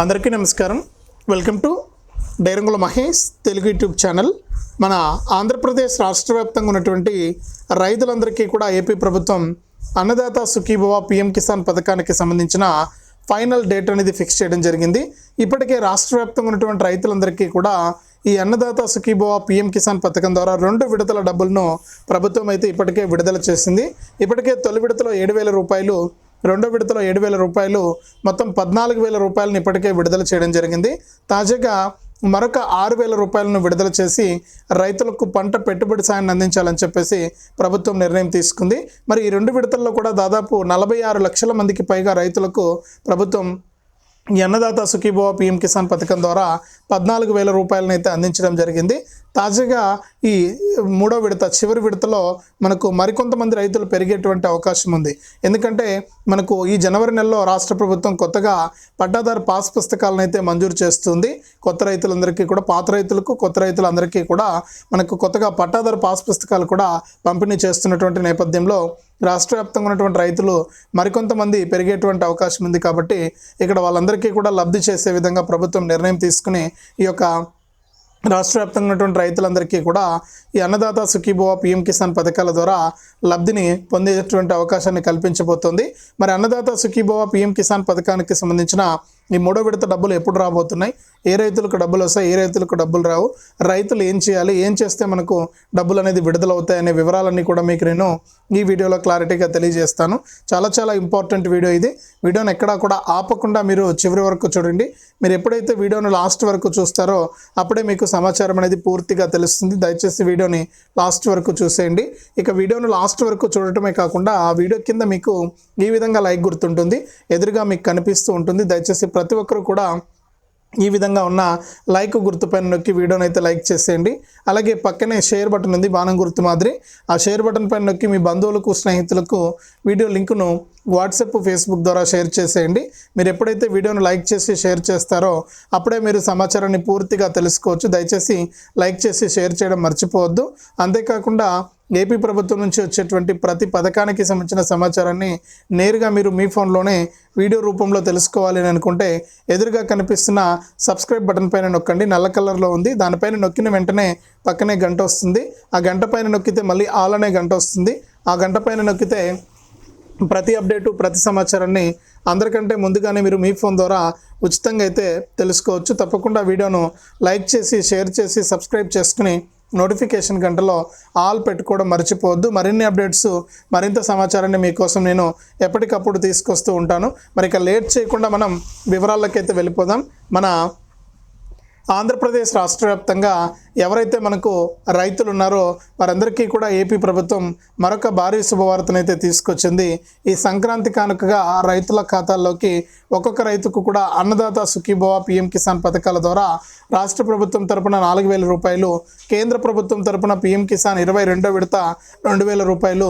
అందరికీ నమస్కారం. Welcome to డైరంగుల మహేష్ తెలుగు యూట్యూబ్ ఛానల్. మన ఆంధ్రప్రదేశ్ రాష్ట్ర వ్యాప్తంగా ఉన్నటువంటి రైతులందరికీ కూడా ఏపీ ప్రభుత్వం అన్నదాత సుఖీభవ పిఎం కిసాన్ పథకానికి సంబంధించిన ఫైనల్ డేట్ అనేది ఫిక్స్ చేయడం జరిగింది. ఇప్పటికే రాష్ట్ర వ్యాప్తంగా ఉన్నటువంటి రైతులందరికీ కూడా ఈ అన్నదాత సుఖీభవ పిఎం కిసాన్ పథకం ద్వారా రెండు విడతల డబ్బులను ప్రభుత్వం అయితే ఇప్పటికే విడుదల చేసింది. ఇప్పటికే తొలి విడతలో ఏడు వేల రూపాయలు రెండో విడతలో ఏడు వేల రూపాయలు మొత్తం పద్నాలుగు వేల రూపాయలను ఇప్పటికే విడుదల చేయడం జరిగింది. తాజాగా మరొక ఆరు వేల రూపాయలను విడుదల చేసి రైతులకు పంట పెట్టుబడి సాయాన్ని అందించాలని చెప్పేసి ప్రభుత్వం నిర్ణయం తీసుకుంది. మరి ఈ రెండు విడతల్లో కూడా దాదాపు నలభై ఆరు లక్షల మందికి పైగా రైతులకు ప్రభుత్వం ఈ అన్నదాత సుఖీభవ పిఎం కిసాన్ పథకం ద్వారా పద్నాలుగు వేల రూపాయలను అయితే అందించడం జరిగింది. తాజాగా ఈ మూడో విడత చివరి విడతలో మనకు మరికొంతమంది రైతులు పెరిగేటువంటి అవకాశం ఉంది. ఎందుకంటే మనకు ఈ జనవరి నెలలో రాష్ట్ర ప్రభుత్వం కొత్తగా పట్టాదారు పాస్ పుస్తకాలను అయితే మంజూరు చేస్తుంది. కొత్త రైతులందరికీ కూడా పాత రైతులకు కొత్త రైతులందరికీ కూడా మనకు కొత్తగా పట్టాదారు పాస్ పుస్తకాలు కూడా పంపిణీ చేస్తున్నటువంటి నేపథ్యంలో రాష్ట్ర వ్యాప్తంగా ఉన్నటువంటి రైతులు మరికొంతమంది పెరిగేటువంటి అవకాశం ఉంది కాబట్టి ఇక్కడ వాళ్ళందరికీ కూడా లబ్ధి చేసే విధంగా ప్రభుత్వం నిర్ణయం తీసుకుని ఈ యొక్క రాష్ట్ర వ్యాప్తంగా ఉన్నటువంటి రైతులందరికీ కూడా ఈ అన్నదాత సుఖీభవ పిఎం కిసాన్ పథకాల ద్వారా లబ్ధిని పొందేటువంటి అవకాశాన్ని కల్పించబోతోంది. మరి అన్నదాత సుఖీభవ పిఎం కిసాన్ పథకానికి సంబంధించిన ఈ మూడో విడత డబ్బులు ఎప్పుడు రాబోతున్నాయి? ఏ రైతులకు డబ్బులు వస్తాయి? ఏ రైతులకు డబ్బులు రావు? రైతులు ఏం చేయాలి? ఏం చేస్తే మనకు డబ్బులు అనేది విడుదలవుతాయనే వివరాలన్నీ కూడా మీకు నేను ఈ వీడియోలో క్లారిటీగా తెలియజేస్తాను. చాలా చాలా ఇంపార్టెంట్ వీడియో ఇది. వీడియోని ఎక్కడా కూడా ఆపకుండా మీరు చివరి వరకు చూడండి. మీరు ఎప్పుడైతే వీడియోను లాస్ట్ వరకు చూస్తారో అప్పుడే మీకు సమాచారం అనేది పూర్తిగా తెలుస్తుంది. దయచేసి వీడియోని లాస్ట్ వరకు చూసేయండి. ఇక వీడియోను లాస్ట్ వరకు చూడటమే కాకుండా ఆ వీడియో కింద మీకు ఈ విధంగా లైక్ గుర్తుంటుంది. ఎదురుగా మీకు కనిపిస్తూ ఉంటుంది. దయచేసి ప్రతి ఒక్కరు కూడా ఈ విధంగా ఉన్న లైక్ గుర్తుపైన నొక్కి వీడియోని అయితే లైక్ చేసేయండి. అలాగే పక్కనే షేర్ బటన్ ఉంది బాణం గుర్తు మాదిరి. ఆ షేర్ బటన్ పైన నొక్కి మీ బంధువులకు స్నేహితులకు వీడియో లింకును వాట్సాప్ ఫేస్బుక్ ద్వారా షేర్ చేసేయండి. మీరు ఎప్పుడైతే వీడియోను లైక్ చేసి షేర్ చేస్తారో అప్పుడే మీరు సమాచారాన్ని పూర్తిగా తెలుసుకోవచ్చు. దయచేసి లైక్ చేసి షేర్ చేయడం మర్చిపోవద్దు. అంతేకాకుండా ఏపీ ప్రభుత్వం నుంచి వచ్చేటువంటి ప్రతి పథకానికి సంబంధించిన సమాచారాన్ని నేరుగా మీరు మీ ఫోన్లోనే వీడియో రూపంలో తెలుసుకోవాలి అని అనుకుంటే ఎదురుగా కనిపిస్తున్న సబ్స్క్రైబ్ బటన్ పైన నొక్కండి. నల్ల కలర్లో ఉంది. దానిపైన నొక్కిన వెంటనే పక్కనే గంట వస్తుంది. ఆ గంట పైన నొక్కితే మళ్ళీ ఆల్ అనే గంట వస్తుంది. ఆ గంట పైన నొక్కితే ప్రతి అప్డేటు ప్రతి సమాచారాన్ని అందరికంటే ముందుగానే మీరు మీ ఫోన్ ద్వారా ఉచితంగా అయితే తెలుసుకోవచ్చు. తప్పకుండా వీడియోను లైక్ చేసి షేర్ చేసి సబ్స్క్రైబ్ చేసుకుని నోటిఫికేషన్ గంటలో ఆల్ పెట్టుకోవడం మర్చిపోవద్దు. మరిన్ని అప్డేట్స్ మరింత సమాచారాన్ని మీకోసం నేను ఎప్పటికప్పుడు తీసుకొస్తూ ఉంటాను. మరి ఇక లేట్ చేయకుండా మనం వివరాలకైతే వెళ్ళిపోదాం. మన ఆంధ్రప్రదేశ్ రాష్ట్ర వ్యాప్తంగా ఎవరైతే మనకు రైతులు ఉన్నారో వారందరికీ కూడా ఏపీ ప్రభుత్వం మరొక భారీ శుభవార్తనైతే తీసుకొచ్చింది. ఈ సంక్రాంతి కానుకగా రైతుల ఖాతాల్లోకి ఒక్కొక్క రైతుకు కూడా అన్నదాత సుఖీభవ పిఎం కిసాన్ పథకాల ద్వారా రాష్ట్ర ప్రభుత్వం తరపున నాలుగు వేల రూపాయలు కేంద్ర ప్రభుత్వం తరపున పిఎం కిసాన్ ఇరవై రెండో విడత రెండు వేల రూపాయలు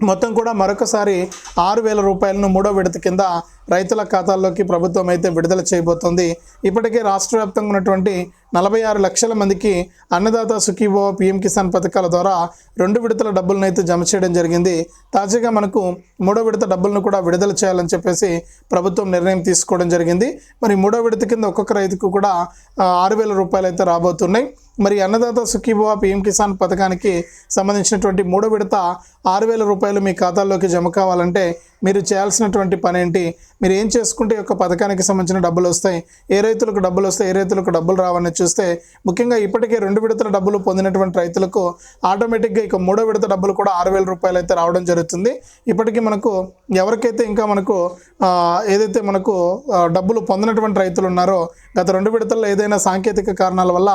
మొత్తం కూడా మరొకసారి ఆరు వేల రూపాయలను మూడో విడత కింద రైతుల ఖాతాల్లోకి ప్రభుత్వం అయితే విడుదల చేయబోతోంది. ఇప్పటికే రాష్ట్ర వ్యాప్తంగా ఉన్నటువంటి నలభై ఆరు లక్షల మందికి అన్నదాత సుఖీభవ పిఎం కిసాన్ పథకాల ద్వారా రెండు విడతల డబ్బులను అయితే జమ చేయడం జరిగింది. తాజాగా మనకు మూడో విడత డబ్బులను కూడా విడుదల చేయాలని చెప్పేసి ప్రభుత్వం నిర్ణయం తీసుకోవడం జరిగింది. మరి మూడో విడత కింద ఒక్కొక్క రైతుకు కూడా ఆరు వేల రూపాయలు అయితే రాబోతున్నాయి. మరి అన్నదాత సుఖీభవ పిఎం కిసాన్ పథకానికి సంబంధించినటువంటి మూడో విడత ఆరు వేల రూపాయలు మీ ఖాతాల్లోకి జమ కావాలంటే మీరు చేయాల్సినటువంటి పని ఏంటి మీరు ఏం చేసుకుంటే యొక్క పథకానికి సంబంధించిన డబ్బులు వస్తాయి? ఏ రైతులకు డబ్బులు వస్తాయి? ఏ రైతులకు డబ్బులు రావని చూస్తే ముఖ్యంగా ఇప్పటికే రెండు విడతల డబ్బులు పొందినటువంటి రైతులకు ఆటోమేటిక్గా ఇక మూడో విడత డబ్బులు కూడా ఆరు వేల రూపాయలు అయితే రావడం జరుగుతుంది. ఇప్పటికీ మనకు ఎవరికైతే ఇంకా మనకు ఏదైతే మనకు డబ్బులు పొందినటువంటి రైతులు ఉన్నారో గత రెండు విడతల్లో ఏదైనా సాంకేతిక కారణాల వల్ల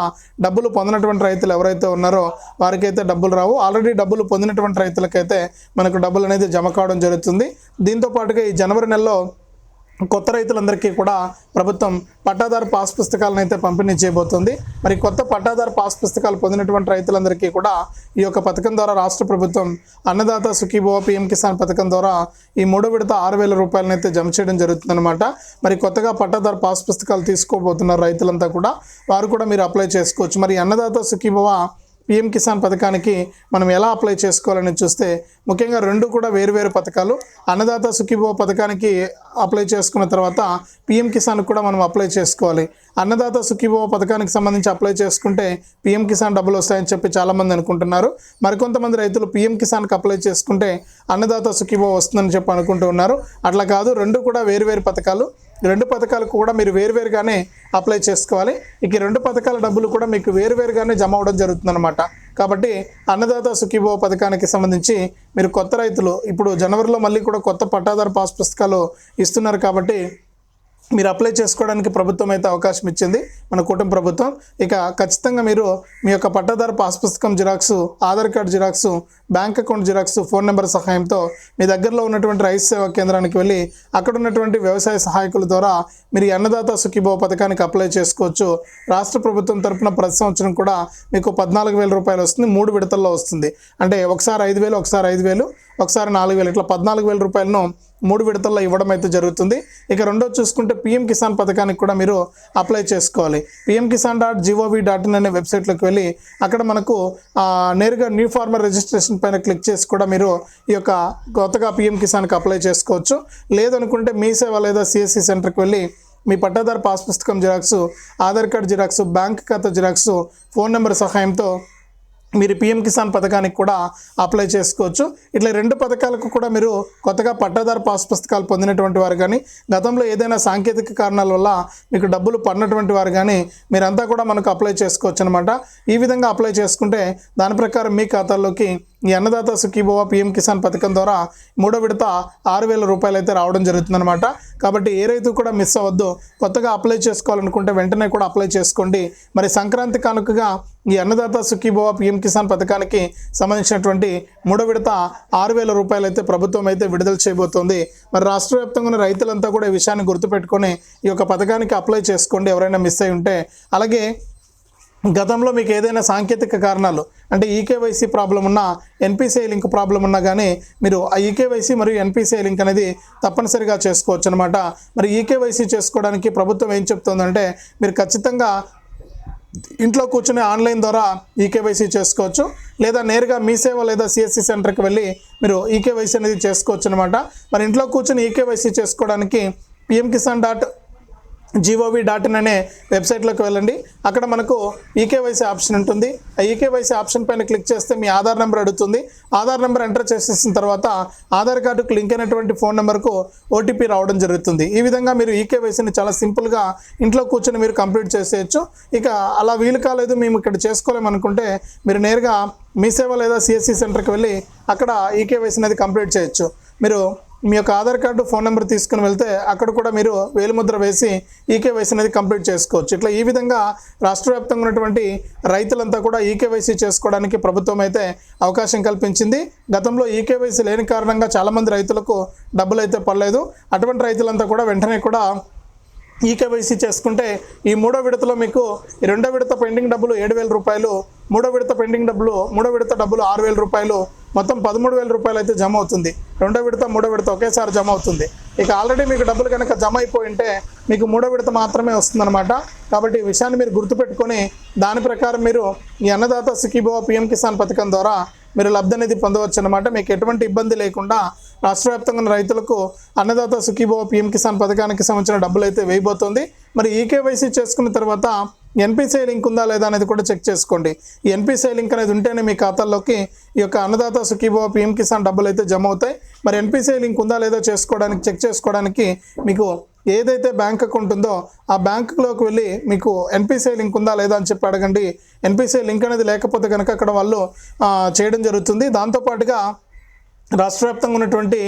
డబ్బులు పొందినటువంటి రైతులు ఎవరైతే ఉన్నారో వారికైతే డబ్బులు రావు. ఆల్రెడీ డబ్బులు పొందినటువంటి రైతులకైతే మనకు డబ్బులు అనేది జమ కావడం జరుగుతుంది. దీంతో పాటుగా ఈ జనవరి నెలలో కొత్త రైతులందరికీ కూడా ప్రభుత్వం పట్టాదారు పాస్ పుస్తకాలను అయితే పంపిణీ చేయబోతుంది. మరి కొత్త పట్టాదారు పాస్ పుస్తకాలు పొందినటువంటి రైతులందరికీ కూడా ఈ యొక్క పథకం ద్వారా రాష్ట్ర ప్రభుత్వం అన్నదాత సుఖీభవ పిఎం కిసాన్ పథకం ద్వారా ఈ మూడో విడత ఆరు వేల రూపాయలను అయితే జమ చేయడం జరుగుతుందన్నమాట. మరి కొత్తగా పట్టాదారు పాస్ పుస్తకాలు తీసుకోబోతున్న రైతులంతా కూడా వారు కూడా మీరు అప్లై చేసుకోవచ్చు. మరి అన్నదాత సుఖీభవ పిఎం కిసాన్ పథకానికి మనం ఎలా అప్లై చేసుకోవాలని చూస్తే ముఖ్యంగా రెండు కూడా వేరువేరు పథకాలు. అన్నదాత సుఖీభవ పథకానికి అప్లై చేసుకున్న తర్వాత పిఎం కిసాన్ కూడా మనం అప్లై చేసుకోవాలి. అన్నదాత సుఖీభవ పథకానికి సంబంధించి అప్లై చేసుకుంటే పిఎం కిసాన్ డబ్బులు వస్తాయని చెప్పి చాలామంది అనుకుంటున్నారు. మరికొంతమంది రైతులు పిఎం కిసాన్కి అప్లై చేసుకుంటే అన్నదాత సుఖీభవ వస్తుందని చెప్పి అనుకుంటూ ఉన్నారు. అట్లా కాదు రెండు కూడా వేరువేరు పథకాలు. రెండు పథకాలకు కూడా మీరు వేరువేరుగానే అప్లై చేసుకోవాలి. ఇక రెండు పథకాల డబ్బులు కూడా మీకు వేరువేరుగానే జమ అవడం జరుగుతుందన్నమాట. కాబట్టి అన్నదాత సుఖీభవ పథకానికి సంబంధించి మీరు కొత్త రైతులు ఇప్పుడు జనవరిలో మళ్ళీ కూడా కొత్త పట్టాదారు పాస్ పుస్తకాలు ఇస్తున్నారు కాబట్టి మీరు అప్లై చేసుకోవడానికి ప్రభుత్వం అయితే అవకాశం ఇచ్చింది మన కుటుంబ ప్రభుత్వం. ఇక ఖచ్చితంగా మీరు మీ యొక్క పట్టాదారు పాస్ పుస్తకం xerox Aadhaar card xerox bank account xerox phone number సహాయంతో మీ దగ్గరలో ఉన్నటువంటి రైతు సేవా కేంద్రానికి వెళ్ళి అక్కడ ఉన్నటువంటి వ్యవసాయ సహాయకుల ద్వారా మీరు అన్నదాత సుఖీభవ పథకానికి అప్లై చేసుకోవచ్చు. రాష్ట్ర ప్రభుత్వం తరపున ప్రతి సంవత్సరం కూడా మీకు పద్నాలుగు వేల రూపాయలు వస్తుంది మూడు విడతల్లో వస్తుంది. అంటే ఒకసారి ఐదు వేలు ఒకసారి ఐదు వేలు ఒకసారి నాలుగు వేలు ఇట్లా పద్నాలుగు వేల రూపాయలను మూడు విడతల్లో ఇవ్వడం అయితే జరుగుతుంది. ఇక రెండో చూసుకుంటే పిఎం కిసాన్ పథకానికి కూడా మీరు అప్లై చేసుకోవాలి. PM Kisan dot G O V dot in అనే వెబ్సైట్లోకి వెళ్ళి అక్కడ మనకు నేరుగా న్యూ ఫార్మర్ రిజిస్ట్రేషన్ పైన క్లిక్ చేసి కూడా మీరు ఈ యొక్క కొత్తగా పిఎం కిసాన్కి అప్లై చేసుకోవచ్చు. లేదనుకుంటే మీ సేవ లేదా సిఎస్సి సెంటర్కి వెళ్ళి మీ పట్టాదారు పాస్ పుస్తకం xerox Aadhaar card xerox bank ఖాతా జిరాక్స్ ఫోన్ నెంబర్ సహాయంతో మీరు పిఎం కిసాన్ పథకానికి కూడా అప్లై చేసుకోవచ్చు. ఇట్లా రెండు పథకాలకు కూడా మీరు కొత్తగా పట్టాదారు పాస్ పుస్తకాలు పొందినటువంటి వారు కానీ గతంలో ఏదైనా సాంకేతిక కారణాల వల్ల మీకు డబ్బులు పడినటువంటి వారు కానీ మీరంతా కూడా మనకు అప్లై చేసుకోవచ్చు అనమాట ఈ విధంగా అప్లై చేసుకుంటే దాని ప్రకారం మీ ఖాతాల్లోకి ఈ అన్నదాత సుఖీభవ పిఎం కిసాన్ పథకం ద్వారా మూడో విడత ఆరు వేల రూపాయలు అయితే రావడం జరుగుతుందన్నమాట. కాబట్టి ఏ రైతు కూడా మిస్ అవ్వద్దు. కొత్తగా అప్లై చేసుకోవాలనుకుంటే వెంటనే కూడా అప్లై చేసుకోండి. మరి సంక్రాంతి కానుకగా ఈ అన్నదాత సుఖీభవ పిఎం కిసాన్ పథకానికి సంబంధించినటువంటి మూడో విడత ఆరు వేల రూపాయలు అయితే ప్రభుత్వం అయితే విడుదల చేయబోతోంది. మరి రాష్ట్ర వ్యాప్తంగా ఉన్న రైతులంతా కూడా ఈ విషయాన్ని గుర్తుపెట్టుకొని ఈ యొక్క పథకానికి అప్లై చేసుకోండి. ఎవరైనా మిస్ అయి ఉంటే. అలాగే గతంలో మీకు ఏదైనా సాంకేతిక కారణాలు అంటే e K Y C problem ఉన్నా ఎన్పిసిఐ లింక్ ప్రాబ్లం ఉన్నా కానీ మీరు ఆ ఈకేవైసీ మరియు ఎన్పిసిఐ లింక్ అనేది తప్పనిసరిగా చేసుకోవచ్చు అనమాట మరి ఈకేవైసీ చేసుకోవడానికి ప్రభుత్వం ఏం చెప్తుందంటే మీరు ఖచ్చితంగా ఇంట్లో కూర్చుని ఆన్లైన్ ద్వారా ఈకేవైసీ చేసుకోవచ్చు లేదా నేరుగా మీ సేవ లేదా సిఎస్సి సెంటర్కి వెళ్ళి మీరు ఈకేవైసీ అనేది చేసుకోవచ్చు అనమాట మరి ఇంట్లో కూర్చుని ఈకేవైసీ చేసుకోవడానికి PM Kisan dot G O V dot in అనే వెబ్సైట్లోకి వెళ్ళండి. అక్కడ మనకు ఈకేవైసీ ఆప్షన్ ఉంటుంది. ఆ ఈకేవైసీ ఆప్షన్ పైన క్లిక్ చేస్తే మీ ఆధార్ నెంబర్ అడుగుతుంది. ఆధార్ నెంబర్ ఎంటర్ చేసేసిన తర్వాత ఆధార్ కార్డుకు లింక్ అయినటువంటి ఫోన్ నెంబర్కు ఓటీపీ రావడం జరుగుతుంది. ఈ విధంగా మీరు ఈకేవైసీని చాలా సింపుల్గా ఇంట్లో కూర్చొని మీరు కంప్లీట్ చేసేయచ్చు. ఇక అలా వీలు కాలేదు మేము ఇక్కడ చేసుకోలేమనుకుంటే మీరు నేరుగా మీ సేవ లేదా సిఎస్సి సెంటర్కి వెళ్ళి అక్కడ ఈకేవైసీ అనేది కంప్లీట్ చేయొచ్చు. మీరు మీ యొక్క ఆధార్ కార్డు ఫోన్ నెంబర్ తీసుకుని వెళ్తే అక్కడ కూడా మీరు వేలిముద్ర వేసి ఈకేవైసీ అనేది కంప్లీట్ చేసుకోవచ్చు. ఇట్లా ఈ విధంగా రాష్ట్ర వ్యాప్తంగా ఉన్నటువంటి రైతులంతా కూడా ఈకేవైసీ చేసుకోవడానికి ప్రభుత్వం అయితే అవకాశం కల్పించింది. గతంలో ఈకేవైసీ లేని కారణంగా చాలామంది రైతులకు డబ్బులు అయితే పడలేదు. అటువంటి రైతులంతా కూడా వెంటనే కూడా ఈకేవైసీ చేసుకుంటే ఈ మూడో విడతలో మీకు ఈ రెండో విడత పెండింగ్ డబ్బులు ఏడు వేల రూపాయలు మూడో విడత పెండింగ్ డబ్బులు మూడో విడత డబ్బులు ఆరు వేల రూపాయలు మొత్తం పదమూడు వేల రూపాయలు అయితే జమ అవుతుంది. రెండో విడత మూడో విడత ఒకేసారి జమ అవుతుంది. ఇక ఆల్రెడీ మీకు డబ్బులు కనుక జమ అయిపోయి ఉంటే మీకు మూడో విడత మాత్రమే వస్తుందన్నమాట. కాబట్టి ఈ విషయాన్ని మీరు గుర్తుపెట్టుకొని దాని ప్రకారం మీరు ఈ అన్నదాత సుఖీభవ పిఎం కిసాన్ పథకం ద్వారా మీరు లబ్ధి అనేది పొందవచ్చు అనమాట మీకు ఎటువంటి ఇబ్బంది లేకుండా రాష్ట్ర వ్యాప్తంగా ఉన్న రైతులకు అన్నదాత సుఖీభవ పిఎం కిసాన్ పథకానికి సంబంధించిన డబ్బులు అయితే వేయబోతోంది. మరి ఈకేవైసీ చేసుకున్న తర్వాత ఎన్పిసిఐ లింక్ ఉందా లేదా అనేది కూడా చెక్ చేసుకోండి. ఎన్పిసిఐ లింక్ అనేది ఉంటేనే మీ ఖాతాల్లోకి ఈ యొక్క అన్నదాత సుఖీభవ పిఎం కిసాన్ డబ్బులు అయితే జమ అవుతాయి. మరి ఎన్పిసిఐ లింక్ ఉందా లేదా చేసుకోవడానికి చెక్ చేసుకోవడానికి మీకు ఏదైతే బ్యాంక్ అకౌంట్ ఉందో ఆ బ్యాంకులోకి వెళ్ళి మీకు ఎన్పిసిఐ లింక్ ఉందా లేదా అని చెప్పి అడగండి. ఎన్పిసిఐ లింక్ అనేది లేకపోతే కనుక అక్కడ వాళ్ళు చేయడం జరుగుతుంది. దాంతోపాటుగా రాష్ట్ర వ్యాప్తంగా ఉన్నటువంటి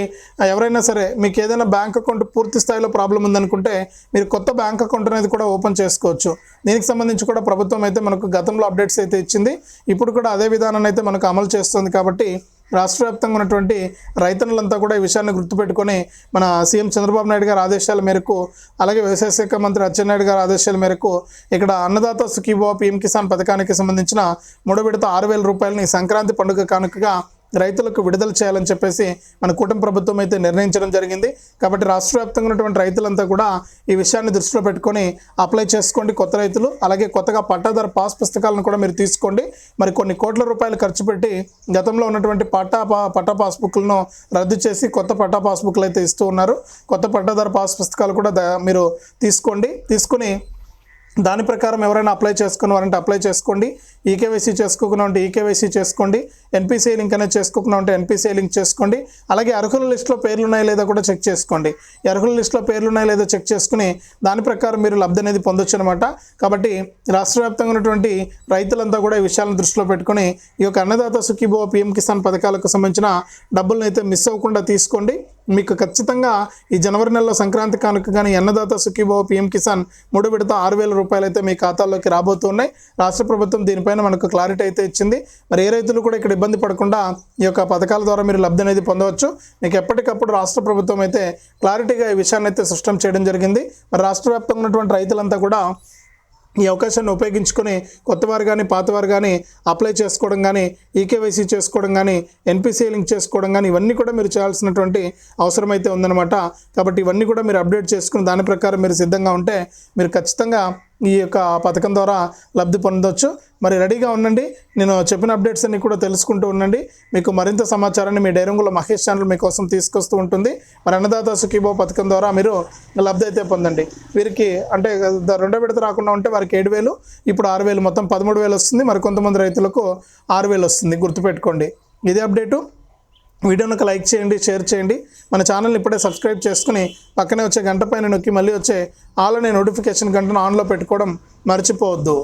ఎవరైనా సరే మీకు ఏదైనా బ్యాంక్ అకౌంట్ పూర్తి స్థాయిలో ప్రాబ్లం ఉందనుకుంటే మీరు కొత్త బ్యాంక్ అకౌంట్ అనేది కూడా ఓపెన్ చేసుకోవచ్చు. దీనికి సంబంధించి కూడా ప్రభుత్వం అయితే మనకు గతంలో అప్డేట్స్ అయితే ఇచ్చింది. ఇప్పుడు కూడా అదే విధానాన్ని అయితే మనకు అమలు చేస్తుంది కాబట్టి రాష్ట్ర వ్యాప్తంగా ఉన్నటువంటి రైతన్నులంతా కూడా ఈ విషయాన్ని గుర్తుపెట్టుకొని మన సీఎం చంద్రబాబు నాయుడు గారి ఆదేశాల మేరకు అలాగే వ్యవసాయ శాఖ మంత్రి అచ్చెన్నాయుడు గారి ఆదేశాల మేరకు ఇక్కడ అన్నదాత సుఖీభవ పిఎం కిసాన్ పథకానికి సంబంధించిన మూడో విడత ఆరు వేల రూపాయలని సంక్రాంతి పండుగ కానుకగా రైతులకు విడుదల చేయాలని చెప్పేసి మన కూటమి ప్రభుత్వం అయితే నిర్ణయించడం జరిగింది. కాబట్టి రాష్ట్ర వ్యాప్తంగా ఉన్నటువంటి రైతులంతా కూడా ఈ విషయాన్ని దృష్టిలో పెట్టుకొని అప్లై చేసుకోండి కొత్త రైతులు. అలాగే కొత్తగా పట్టాదారు పాస్ పుస్తకాలను కూడా మీరు తీసుకోండి. మరి కొన్ని కోట్ల రూపాయలు ఖర్చు పెట్టి గతంలో ఉన్నటువంటి పట్టా పా- పట్టా పాస్బుక్లను రద్దు చేసి కొత్త పట్టా పాస్బుక్లు అయితే ఇస్తూ ఉన్నారు. కొత్త పట్టాదారు పాస్ పుస్తకాలు కూడా మీరు తీసుకోండి. తీసుకుని దాని ప్రకారం ఎవరైనా అప్లై చేసుకున్నారంటే అప్లై చేసుకోండి. ఈకేవైసీ చేసుకోకుండా ఉంటే ఈకేవైసీ చేసుకోండి. ఎన్పిసిఐ లింక్ అనేది చేసుకోకుండా ఉంటే ఎన్పిసిఐ లింక్ చేసుకోండి. అలాగే అర్హుల లిస్టులో పేర్లు ఉన్నాయా లేదా కూడా చెక్ చేసుకోండి. ఈ అర్హుల లిస్టులో పేర్లు ఉన్నాయా లేదా చెక్ చేసుకుని దాని ప్రకారం మీరు లబ్ధి అనేది పొందొచ్చు అనమాట కాబట్టి రాష్ట్ర వ్యాప్తంగా ఉన్నటువంటి రైతులంతా కూడా ఈ విషయాలను దృష్టిలో పెట్టుకొని ఈ యొక్క అన్నదాత సుఖీభో పిఎం కిసాన్ పథకాలకు సంబంధించిన డబ్బులను అయితే మిస్ అవ్వకుండా తీసుకోండి. మీకు ఖచ్చితంగా ఈ జనవరి నెలలో సంక్రాంతి కానుక కానీ అన్నదాత సుఖీభావ పిఎం కిసాన్ మూడు విడత ఆరు వేల రూపాయలు అయితే మీ ఖాతాల్లోకి రాబోతున్నాయి. రాష్ట్ర ప్రభుత్వం దీనిపైన మనకు క్లారిటీ అయితే ఇచ్చింది. మరి ఏ రైతులు కూడా ఇక్కడ ఇబ్బంది పడకుండా ఈ యొక్క పథకాల ద్వారా మీరు లబ్ధి అనేది పొందవచ్చు. మీకు ఎప్పటికప్పుడు రాష్ట్ర ప్రభుత్వం అయితే క్లారిటీగా ఈ విషయాన్ని అయితే సృష్టం చేయడం జరిగింది. మరి రాష్ట్ర వ్యాప్తంగా ఉన్నటువంటి రైతులంతా కూడా ఈ అవకాశాన్ని ఉపయోగించుకొని కొత్త వారు కానీ పాతవారు కానీ అప్లై చేసుకోవడం కానీ ఈకేవైసీ చేసుకోవడం కానీ ఎన్పిసిఐ లింక్ చేసుకోవడం కానీ ఇవన్నీ కూడా మీరు చేయాల్సినటువంటి అవసరం అయితే ఉందన్నమాట. కాబట్టి ఇవన్నీ కూడా మీరు అప్డేట్ చేసుకుని దాని ప్రకారం మీరు సిద్ధంగా ఉంటే మీరు ఖచ్చితంగా ఈ యొక్క పథకం ద్వారా లబ్ధి పొందొచ్చు. మరి రెడీగా ఉండండి. నేను చెప్పిన అప్డేట్స్ అన్ని కూడా తెలుసుకుంటూ ఉండండి. మీకు మరింత సమాచారాన్ని మీ డైరంగుల మహేష్ ఛానల్ మీకోసం తీసుకొస్తూ ఉంటుంది. మరి అన్నదాత సుఖీభో పథకం ద్వారా మీరు లబ్ధి అయితే పొందండి. వీరికి అంటే రెండో విడత రాకుండా ఉంటే వారికి ఏడు వేలు ఇప్పుడు ఆరు వేలు మొత్తం పదమూడు వేలు వస్తుంది. మరి కొంతమంది రైతులకు ఆరు వేలు వస్తుంది. గుర్తుపెట్టుకోండి. ఇదే అప్డేటు. వీడియోను ఒక లైక్ చేయండి షేర్ చేయండి. మన ఛానల్ని ఇప్పుడే సబ్స్క్రైబ్ చేసుకుని పక్కనే వచ్చే గంట పైన నొక్కి మళ్ళీ వచ్చే ఆల్ అనే నోటిఫికేషన్ గంటను ఆన్లో పెట్టుకోవడం మర్చిపోవద్దు.